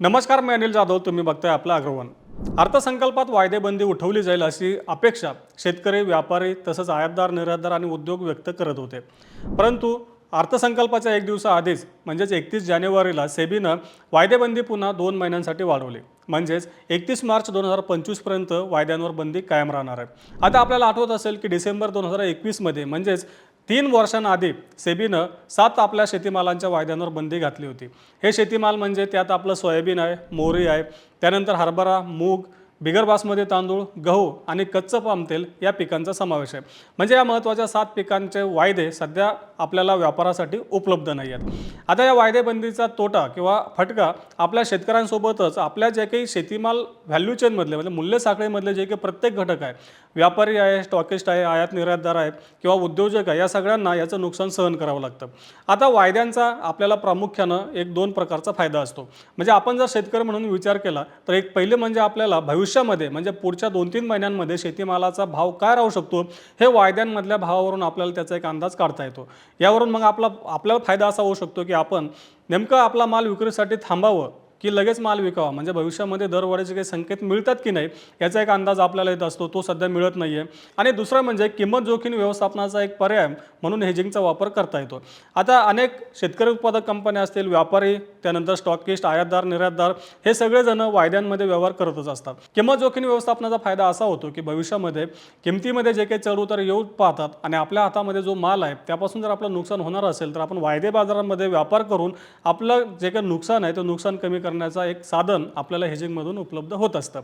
नमस्कार मी अनिल जाधव. तुम्ही बघताय आपलं अग्रवन. अर्थसंकल्पात वायदेबंदी उठवली जाईल अशी अपेक्षा शेतकरी व्यापारी तसंच आयातदार निर्यातदार आणि उद्योग व्यक्त करत होते. परंतु अर्थसंकल्पाच्या एक दिवसाआधीच म्हणजेच एकतीस जानेवारीला सेबीनं वायदेबंदी पुन्हा दोन महिन्यांसाठी वाढवली. म्हणजेच एकतीस मार्च दोन हजार पंचवीसपर्यंत वायद्यांवर बंदी कायम राहणार आहे. आता आपल्याला आठवत असेल की डिसेंबर दोन हजार एकवीसमध्ये म्हणजेच तीन वर्षांआधी सेबीनं सात आपल्या शेतीमालांच्या वायद्यांवर बंदी घातली होती. हे शेतीमाल म्हणजे त्यात आपलं सोयाबीन आहे मोहरी आहे त्यानंतर हरभरा मूग बिगर बासमती तांदूळ गहू आणि कच्चं पाम तेल या पिकांचा समावेश आहे. म्हणजे या महत्त्वाच्या सात पिकांचे वायदे सध्या आपल्याला व्यापारासाठी उपलब्ध नाही आहेत. आता या वायदेबंदीचा तोटा किंवा फटका आपल्या शेतकऱ्यांसोबतच आपल्या जे काही शेतीमाल व्हॅल्यू चेनमधले म्हणजे मूल्य साखळीमधले जे काही प्रत्येक घटक आहे व्यापारी आहे स्टॉकिस्ट आहे आयात निर्यातदार आहे किंवा उद्योजक आहे या सगळ्यांना याचं नुकसान सहन करावं लागतं. आता वायद्यांचा आपल्याला प्रामुख्यानं एक दोन प्रकारचा फायदा असतो. म्हणजे आपण जर शेतकरी म्हणून विचार केला तर एक पहिले म्हणजे आपल्याला भविष्य भविष्यामध्ये म्हणजे पुढच्या दोन तीन महिन्यांमध्ये शेतीमालाचा भाव काय राहू शकतो हे वायद्यांमधल्या भावावरून आपल्याला त्याचा एक अंदाज काढता येतो. यावरून मग आपला आपल्याला फायदा असा होऊ शकतो की आपण नेमकं आपला माल विक्रीसाठी थांबावं की लगेच माल विकावा. म्हणजे भविष्यामध्ये दरवाढीचे काही संकेत मिळतात की नाही याचा एक अंदाज आपल्याला येत असतो. तो सध्या मिळत नाही आहे आणि दुसरं म्हणजे किंमत जोखीम व्यवस्थापनाचा एक पर्याय म्हणून हेजिंगचा वापर करता येतो. आता अनेक शेतकरी उत्पादक कंपन्या असतील व्यापारी त्यानंतर स्टॉकिस्ट आयातदार निर्यातदार हे सगळेजण वायद्यांमध्ये व्यवहार करतच असतात. किंमत जोखीम व्यवस्थापनाचा फायदा असा होतो की भविष्यामध्ये किमतीमध्ये जे काही चढउतार येऊ पाहतात आणि आपल्या हातामध्ये जो माल आहे त्यापासून जर आपलं नुकसान होणार असेल तर आपण वायदे बाजारामध्ये व्यापार करून आपलं जे काही नुकसान आहे ते नुकसान कमी करण्याचा एक साधन आपल्याला हेजिंगमधून उपलब्ध होत असतं.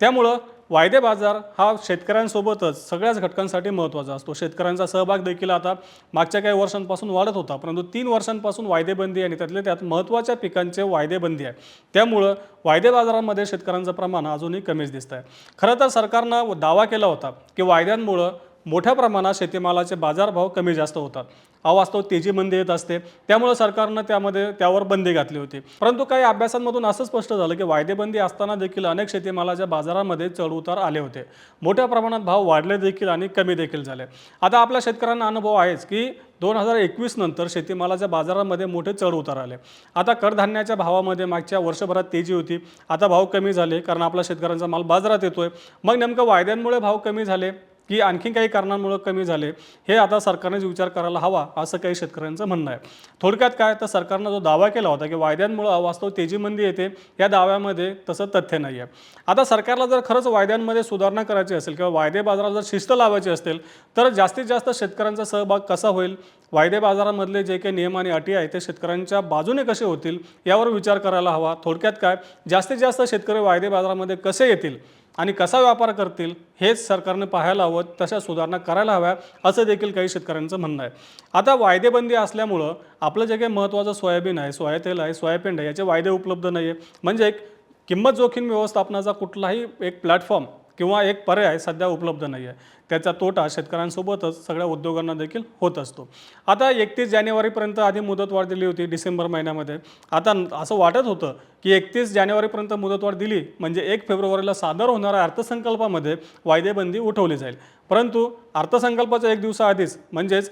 त्यामुळं वायदे बाजार हा शेतकऱ्यांसोबतच सगळ्याच घटकांसाठी महत्त्वाचा असतो. शेतकऱ्यांचा सहभाग देखील आता मागच्या काही वर्षांपासून वाढत होता परंतु तीन वर्षांपासून वायदेबंदी आणि त्यातले त्यात महत्त्वाच्या पिकांचे वायदेबंदी आहे. त्यामुळं वायदे बाजारामध्ये शेतकऱ्यांचं प्रमाण अजूनही कमीच दिसतं आहे खरं तर सरकारनं दावा केला होता की वायद्यांमुळं मोठ्या प्रमाणात शेतीमालाचे बाजारभाव कमी जास्त होतात. अवास्तव तेजीमध्ये येत असते. त्यामुळे सरकारनं त्यामध्ये त्यावर बंदी घातली होती. परंतु काही अभ्यासांमधून असं स्पष्ट झालं की वायदेबंदी असताना देखील अनेक शेतीमालाच्या बाजारामध्ये चढउतार आले होते. मोठ्या प्रमाणात भाव वाढले देखील आणि कमी देखील झाले. आता आपल्या शेतकऱ्यांना अनुभव आहेच की दोन हजार एकवीस नंतर शेतीमालाच्या बाजारामध्ये मोठे चढउतार आले. आता कडधान्याच्या भावामध्ये मागच्या वर्षभरात तेजी होती. आता भाव कमी झाले कारण आपला शेतकऱ्यांचा माल बाजारात येतोय. मग नेमकं वायद्यांमुळे भाव कमी झाले? की आणखी काही कारणांमुळे कमी झाले. हे आता सरकारनेच विचार करायला हवा असं काही शेतकऱ्यांचं म्हणणं आहे. थोडक्यात काय तर सरकारनं जो दावा केला होता की वायद्यांमुळे अवास्तव तेजीमंदी येते या दाव्यामध्ये तसं तथ्य नाही आहे. आता सरकारला जर खरंच वायद्यांमध्ये सुधारणा करायची असेल किंवा वायदे बाजारात जर शिस्त लावायची असेल तर जास्तीत जास्त शेतकऱ्यांचा सहभाग कसा होईल? वायदे बाजारामधले जे काही नियम आणि अटी आहेत ते शेतकऱ्यांच्या बाजूने कसे होतील? यावर विचार करायला हवा. थोडक्यात काय जास्तीत जास्त शेतकरी वायदे बाजारामध्ये कसे येतील? आणि कसा व्यापार करतील हेच सरकारने पाहायला हवं तशा सुधारणा करायला हव्या असं देखील काही शेतकऱ्यांचं म्हणणं आहे. आता वायदेबंदी असल्यामुळं आपलं जे काही महत्त्वाचं सोयाबीन आहे सोया तेल आहे सोयाबीन आहे याचे वायदे उपलब्ध नाही आहे म्हणजे एक किंमत जोखीम व्यवस्थापनाचा कुठलाही एक प्लॅटफॉर्म किंवा एक पर्याय सध्या उपलब्ध नाही आहे त्याचा तोटा शेतकऱ्यांसोबतच सगळ्या उद्योगांना देखील होत असतो. आता एकतीस जानेवारीपर्यंत आधी मुदतवाढ दिली होती डिसेंबर महिन्यामध्ये. आता असं वाटत होतं की एकतीस जानेवारीपर्यंत मुदतवाढ दिली म्हणजे एक फेब्रुवारीला सादर होणाऱ्या अर्थसंकल्पामध्ये वायदेबंदी उठवली जाईल. परंतु अर्थसंकल्पाच्या एक दिवसाआधीच म्हणजेच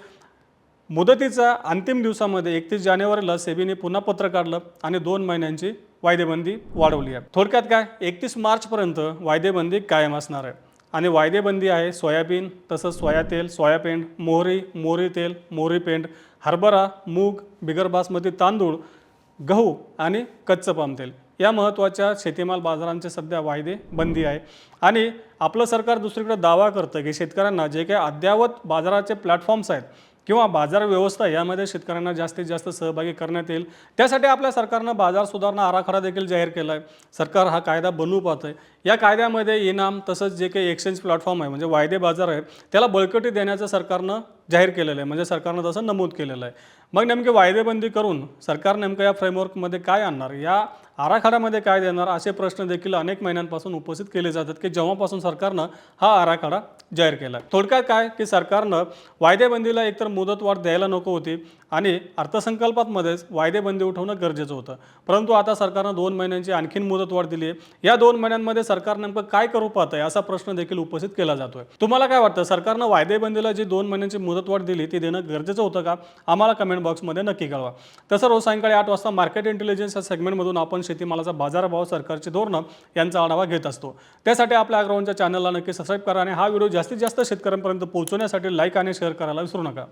मुदतीचा अंतिम दिवसामध्ये एकतीस जानेवारीला सेबीने पुन्हा पत्र काढलं आणि दोन महिन्यांची वायदेबंदी वाढवली आहे. थोडक्यात काय? एकतीस मार्चपर्यंत वायदेबंदी कायम असणार आहे. आणि वायदेबंदी आहे सोयाबीन तसंच सोया तेल सोयापेंड मोहरी मोहरी तेल मोहरी पेंड हरभरा मूग बिगर बासमती तांदूळ गहू आणि कच्चं पाम तेल. या महत्त्वाच्या शेतीमाल बाजारांचे सध्या वायदे बंदी आहे. आणि आपलं सरकार दुसरीकडे दावा करतं की शेतकऱ्यांना जे काही अद्ययावत बाजाराचे प्लॅटफॉर्म्स आहेत किंवा बाजार व्यवस्था यामध्ये शेतकऱ्यांना जास्तीत जास्त सहभागी करण्यात येईल. त्यासाठी आपल्या सरकारनं बाजार सुधारणा आराखडा देखील जाहीर केला आहे सरकार हा कायदा बनवू पाहतं आहे या कायद्यामध्ये इनाम तसंच जे काही एक्सचेंज प्लॅटफॉर्म आहे म्हणजे वायदे बाजार आहे त्याला बळकटी देण्याचं सरकारनं जाहीर केलेलं आहे. म्हणजे सरकारनं तसं नमूद केलेलं आहे. मग नेमके वायदेबंदी करून सरकार नेमकं या फ्रेमवर्कमध्ये काय आणणार? या आराखड्यामध्ये काय देणार? असे प्रश्न देखील अनेक महिन्यांपासून उपस्थित केले जातात की जेव्हापासून सरकारनं हा आराखडा जाहीर केला. थोडक्यात काय? की सरकारनं वायदेबंदीला एकतर मुदतवाढ द्यायला नको होती आणि अर्थसंकल्पातमध्येच वायदेबंदी उठवणं गरजेचं होतं. परंतु आता सरकारनं दोन महिन्यांची आणखीन मुदतवाढ दिली आहे या दोन महिन्यांमध्ये सरकार नेमकं काय करू पाहत आहे असा प्रश्न देखील उपस्थित केला जातोय. तुम्हाला काय वाटतं? सरकारनं वायदेबंदीला जी दोन महिन्यांची मुदत मुदतवाढ दिली ती देणं गरजेचं होतं का? आम्हाला कमेंट बॉक्समध्ये नक्की कळवा. तसं रोज सायंकाळी आठ वाजता मार्केट इंटेलिजन्स या सेगमेंटमधून आपण शेतीमालाचा बाजारभाव सरकारची धोरणं यांचा आढावा घेत असतो. त्यासाठी आपल्या अग्रवांच्या चॅनलला नक्की सबस्क्राईब करा आणि हा व्हिडिओ जास्तीत जास्त शेतकऱ्यांपर्यंत पोहोचवण्यासाठी लाईक आणि शेअर करायला विसरू नका.